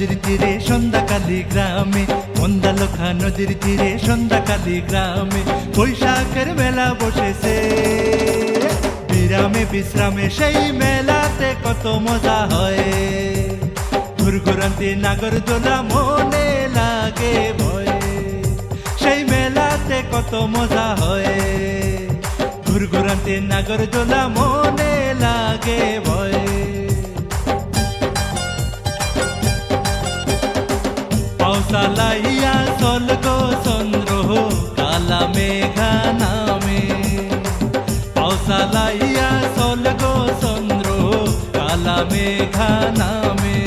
নদীর তীরে সন্ধ্যাকালী গ্রামে মন্দালখা নদীর তীরে সন্ধ্যাকালী গ্রামে, বৈশাখের মেলা বসেছে। বিরামে বিশ্রামে সেই মেলাতে কত মজা হয়। ঘুরঘুরান্তি নাগর দোলা মনে লাগে ভয়। সেই মেলাতে কত মজা হয়। ঘুরঘুরান্তি নাগর দোলা মনে লাগে ভয়। পাউসালাইয়া চলগো চন্দ্র, কালা মেঘা নামে। পাউসালাইয়া চন্দ্র, কালা মেঘা নামে।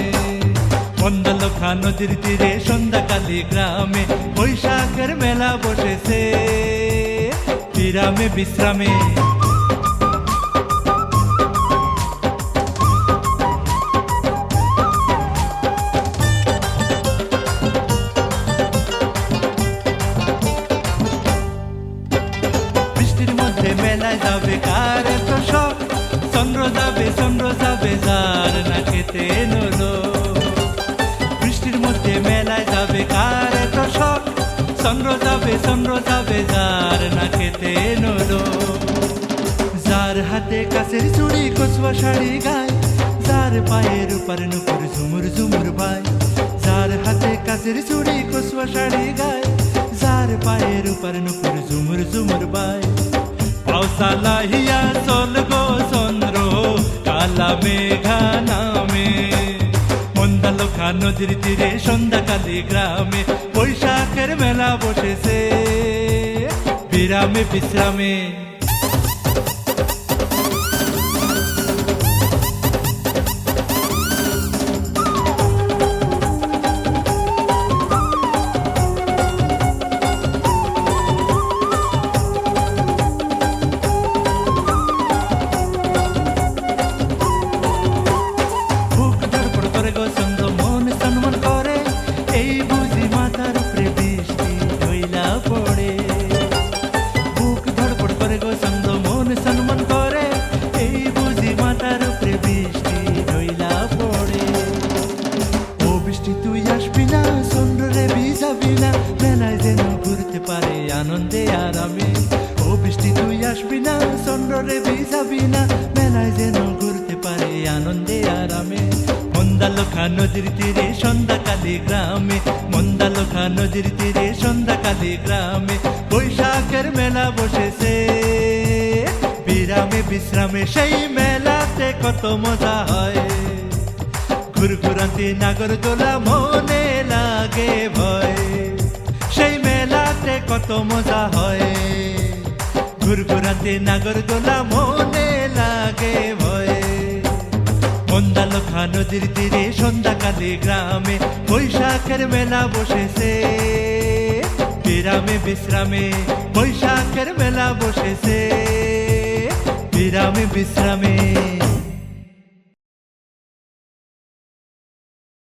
মন্দলখা নদীর তীরে সন্ধ্যাকালী গ্রামে বৈশাখের মেলা বসেছে। বিরামে, বিশ্রামে মধ্যে যাবে কার এত শখ? চন্দ্র যাবে চন্দ্র যাবে, যার না খেতে নলো বৃষ্টির মধ্যে মেলায় যাবে কার এত শখ? চন্দ্র যাবে চন্দ্র যাবে, যার না খেতে নলো যার হাতে কাছের চুড়ি, কচুয়া শাড়ি গায়, যার পায়ের উপর নুপুর ঝুমুর ঝুমুর ভাই যার হাতে কাছের চুড়ি, কচুয়া শাড়ি গায়, যার পায়ের উপর নুপুর ঝুমুর ঝুমুর ভাই পাউসালা হিয়া চল গো চন্দ্র কালা মেঘা নামে মন্দালোখা নদীর তীরে সন্ধ্যাকালী গ্রামে বৈশাখের মেলা বসেছে বিরামে বিশ্রামে ধরপড় করে গো চন্দ্র, মন সম্মান করে। এই বুঝি মাথার পড়ে। বুক ধরপড় করে গো চন্দ্র, মন সম্মান করে। এই বুঝি মাথার উপরে পড়ে। ও বৃষ্টি, তুই আসবি না, চন্দ্রে না। মেলায় যেন পারে আনন্দে আরামে ও বৃষ্টি, তুই আসবি না, চন্দ্রে ভিজাবি না। মেলায় যেন পারে আনন্দে আরামে মন্দালখা নদীর তীরে, সন্ধ্যাকালী গ্রামে। মন্দালখা নদীর তীরে, সন্ধ্যাকালী গ্রামে। বৈশাখের মেলা বসেছে। বিরামে, বিশ্রামে সেই মেলাতে কত মজা হয়। ঘুরঘুরান্তি নাগর দোলা মনে লাগে ভয়। সেই মেলাতে কত মজা হয়। ঘুরঘুরান্তি নাগর দোলা মনে মন্দালখা নদীর তীরে সন্ধ্যাকালে গ্রামে বৈশাখের মেলা বসেছে। বিরামে বিশ্রামে বৈশাখের মেলা বসেছে। বিরামে বিশ্রামে